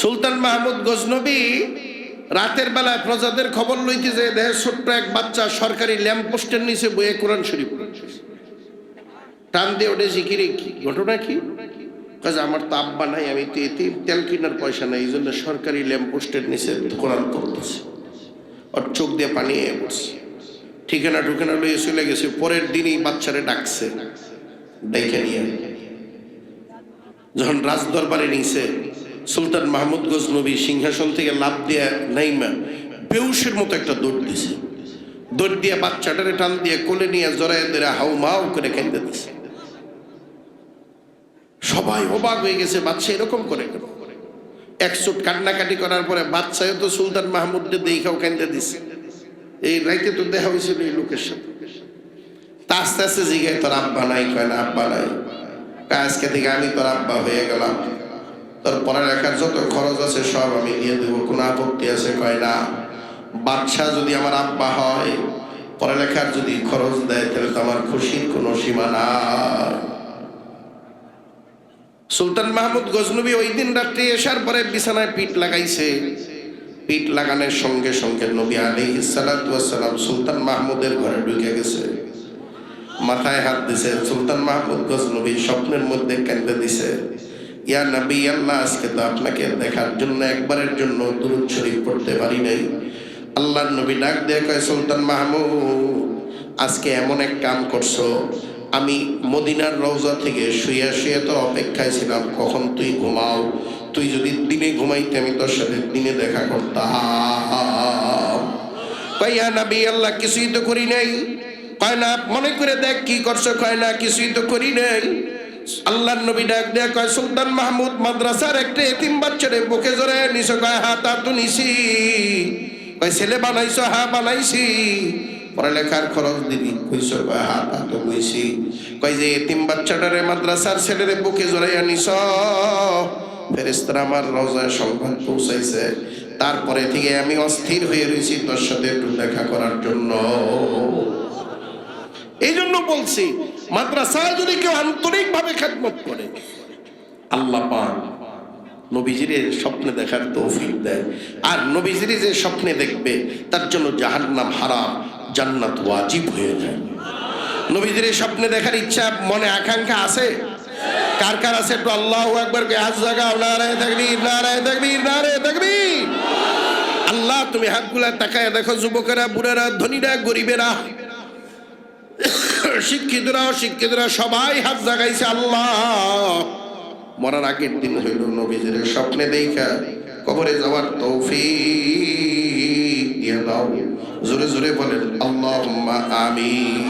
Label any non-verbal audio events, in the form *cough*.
সুলতান মাহমুদ গজনবী রাতের বেলায় প্রজাদের খবর লইতে যে দেহের ছোট্ট এক বাচ্চা সরকারি ল্যাম্প পোস্টের নিচে বইয়ে কোরআন শরীফ। টান দিয়ে ওঠে জিকিরে কি ঘটনা কি? কাজে আমার তো আব্বা নাই, আমি তো এতে তেল কিনার পয়সা নাই এই জন্য সরকারি ল্যাম্প পোস্টের নিচে কোরআন পড়তেছে। ওর চোখ দিয়ে পানি এ পড়ছে। ঠিকানা টুকানা লইয়ে চলে গেছে, পরের দিনই বাচ্চারে ডাকছে। ডেকে নিয়ে। যখন রাজদরবারে নিছে সুলতান মাহমুদ গজনবী সিংহাসন থেকে লাভ দিয়ে নাইমা বেউসের মতো একটা দৌড় দিছে। দৌড় দিয়ে বাচ্চাটারে টান দিয়ে কোলে নিয়ে জড়াই ধরে হাউ মাউ করে কেঁদে দিছে। সবাই অবাক হয়ে গেছে, বাচ্চা এরকম করে কেন? একচুট কান্নাকাটি করার পরে বাচ্চাও তো সুলতান মাহমুদকে দেখাও কেঁদে দিছে। এই রাইতে তো দেখা হয়েছিল এই লোকের সাথে। তা আস্তে আস্তে জিগায়, তোর আব্বা নাই? কয়, না, আব্বা নাই। আজকে থেকে আমি তোর আব্বা হয়ে গেলাম। তোর পড়ালেখার যত খরচ আছে সব আমি দিয়ে দেবো, কোনো আপত্তি আছে? কয় না। বাচ্চা যদি আমার আব্বা হয় পড়ালেখার যদি খরচ দেয়, তাহলে তো আমার খুশির কোনো সীমা নাই। সুলতান মাহমুদ গজনবী ওই দিন রাত্রি এসার পরে বিছানায় পিঠ লাগাইছে। পিঠ লাগানোর সঙ্গে সঙ্গে নবী আলী সালাম সুলতান মাহমুদের ঘরে ঢুকে গেছে। মাথায় হাত দিছে, সুলতান মাহমুদ গজনবী স্বপ্নের মধ্যে কেন্দ্রে দিছে। ইয়া নবী আল্লাহ, আজকে তো আপনাকে দেখার জন্য একবারের জন্য দুরুদ শরীফ পড়তে পারি নাই। আল্লাহর নবী ডাক দিয়ে কয়, সুলতান মাহমুদ, আজকে এমন এক কাম করছ, আমি মদিনার রওজা থেকে শুয়ে শুয়ে তোর অপেক্ষায় ছিলাম, কখন তুই ঘুমাও? তুই যদি দিনে ঘুমাইতে, আমি তোর সাথে দিনে দেখা করতাম। কইয়া নবী আল্লাহ, কিছুই তো করি নাই। কয় না, মনে করে দেখ কি করছ, কয় না, কিছুই তো করি নাই। আল্লাহর নবী ডাক দেয়া কয়, সুলতান মাহমুদ মাদ্রাসার একটা এতিম বাচ্চারে বুকে জোরে নিছো কয় হা তা তো নিছি। কয়, ছেলে বানাইছো, হা বানাইছি। পড়ালেখার খরচ দিবি, কইছো, কয় হা তা তো কইছি কয় যে এতিম বাচ্চাটারে মাদ্রাসার ছেলেরে বুকে জড়াইয়া নিছ ফেরেস্তারা আমার রোজায় সংবাদ পৌঁছাইছে। তারপরে থেকে আমি অস্থির হয়ে রয়েছি তোর সাথে একটু দেখা করার জন্য। এই জন্য বলছি মাদ্রাসায় যদি কেউ আন্তরিক ভাবে খেদমত করে, আল্লাহ পান নবীজিরে স্বপ্নে দেখার তৌফিক দেয়। আর নবীজিরে যে স্বপ্নে দেখবে, তার জন্য জাহান্নাম হারাম, জান্নাত ওয়াজিব হয়ে যায়। নবীজিরে স্বপ্নে দেখার ইচ্ছা, মনে আকাঙ্ক্ষা আছে? কার কার আছে? একটু আল্লাহ একবার হাত জাগাও, নারায় থাকবি নারায় থাকবি নারায় থাকবি আল্লাহ, তুমি হাতগুলা তাকায় দেখো, যুবকেরা, বুড়েরা, ধনীরা, গরিবেরা। *coughs* শিক্ষিতরা শিক্ষিতরা সবাই হাত জাগাইছে আল্লাহ। মরার আগের দিন হইল নবীজির স্বপ্নে দেখা। কবরে যাওয়ার দাও। জোরে জোরে বলেন আল্লাহ আমি